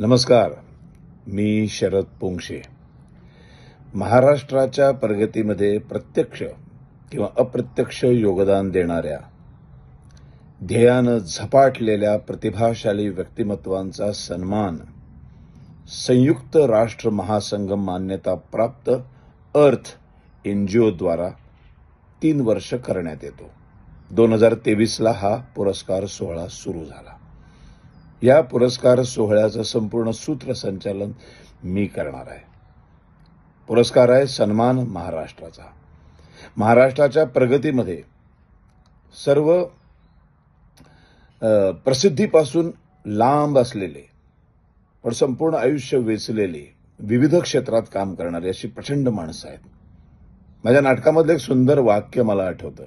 नमस्कार मी शरद पोंक्षे. महाराष्ट्राच्या प्रगतीमध्ये प्रत्यक्ष किंवा अप्रत्यक्ष योगदान देणाऱ्या ध्येयानं झपाटलेल्या प्रतिभाशाली व्यक्तिमत्वांचा सन्मान संयुक्त राष्ट्र महासंघ मान्यता प्राप्त अर्थ ओद्वारा तीन वर्ष करण्यात येतो. दोन हजार तेवीसला हा पुरस्कार सोहळा सुरू झाला. या पुरस्कार सोहळ्याचं संपूर्ण सूत्रसंचालन मी करणार आहे. पुरस्कार आहे सन्मान महाराष्ट्राचा. महाराष्ट्राच्या प्रगतीमध्ये सर्व प्रसिद्धीपासून लांब असलेले पण संपूर्ण आयुष्य वेचलेले विविध क्षेत्रात काम करणारी अशी प्रचंड माणसं आहेत. माझ्या नाटकामधलं एक सुंदर वाक्य मला आठवतं.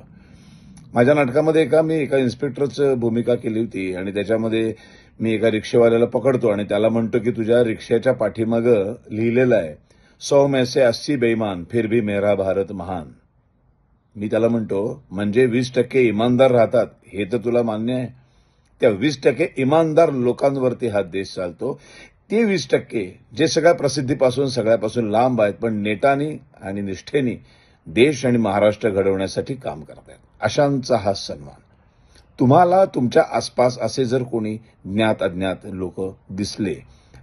माझ्या नाटकामध्ये एका मी एका इन्स्पेक्टरचं भूमिका केली होती आणि त्याच्यामध्ये मी एका रिक्षेवाल्याला पकडतो आणि त्याला म्हणतो की तुझ्या रिक्षाच्या पाठीमागं लिहिलेलं आहे सौ मेसे अस्सी बेईमान फिर भी मेरा भारत महान. मी त्याला म्हणतो म्हणजे वीस टक्के इमानदार राहतात हे तर तुला मान्य आहे. त्या वीस टक्के इमानदार लोकांवरती हा देश चालतो. ते वीस टक्के जे सगळ्या प्रसिद्धीपासून सगळ्यापासून लांब आहेत पण नेटानी आणि निष्ठेनी देश आणि महाराष्ट्र घडवण्यासाठी काम करतात अशांचा हा सन्मान. तुम्हाला तुमच्या आसपास असे जर कोणी ज्ञात अज्ञात लोक दिसले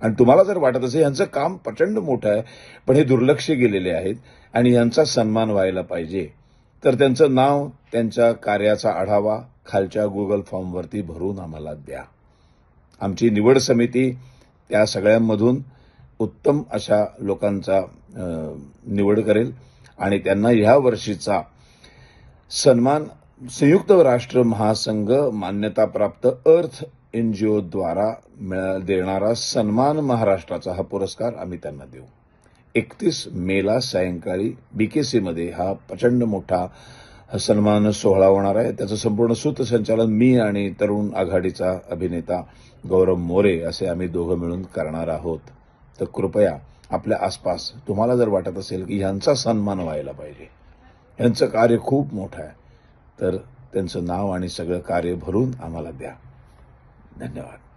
आणि तुम्हाला जर वाटत असेल यांचं काम प्रचंड मोठं आहे पण हे दुर्लक्ष गेलेले आहेत आणि यांचा सन्मान व्हायला पाहिजे तर त्यांचं नाव त्यांच्या कार्याचा आढावा खालच्या गुगल फॉर्मवरती भरून आम्हाला द्या. आमची निवड समिती त्या सगळ्यांमधून उत्तम अशा लोकांचा निवड करेल आणि त्यांना ह्या वर्षीचा सन्मान संयुक्त राष्ट्र महासंघ मान्यताप्राप्त अर्थ एन जी ओद्वारा मिळा- देणारा सन्मान महाराष्ट्राचा हा पुरस्कार आम्ही त्यांना देऊ. एकतीस मेला सायंकाळी बीकेसीमध्ये हा प्रचंड मोठा सन्मान सोहळा होणार आहे. त्याचं संपूर्ण सूत्रसंचालन मी आणि तरुण आघाडीचा अभिनेता गौरव मोरे असे आम्ही दोघं मिळून करणार आहोत. तर कृपया आपल्या आसपास तुम्हाला जर वाटत असेल की ह्यांचा सन्मान व्हायला पाहिजे यांचं कार्य खूप मोठं आहे. तर त्यांचं नाव आणि सगळं कार्य भरून आम्हाला द्या. धन्यवाद.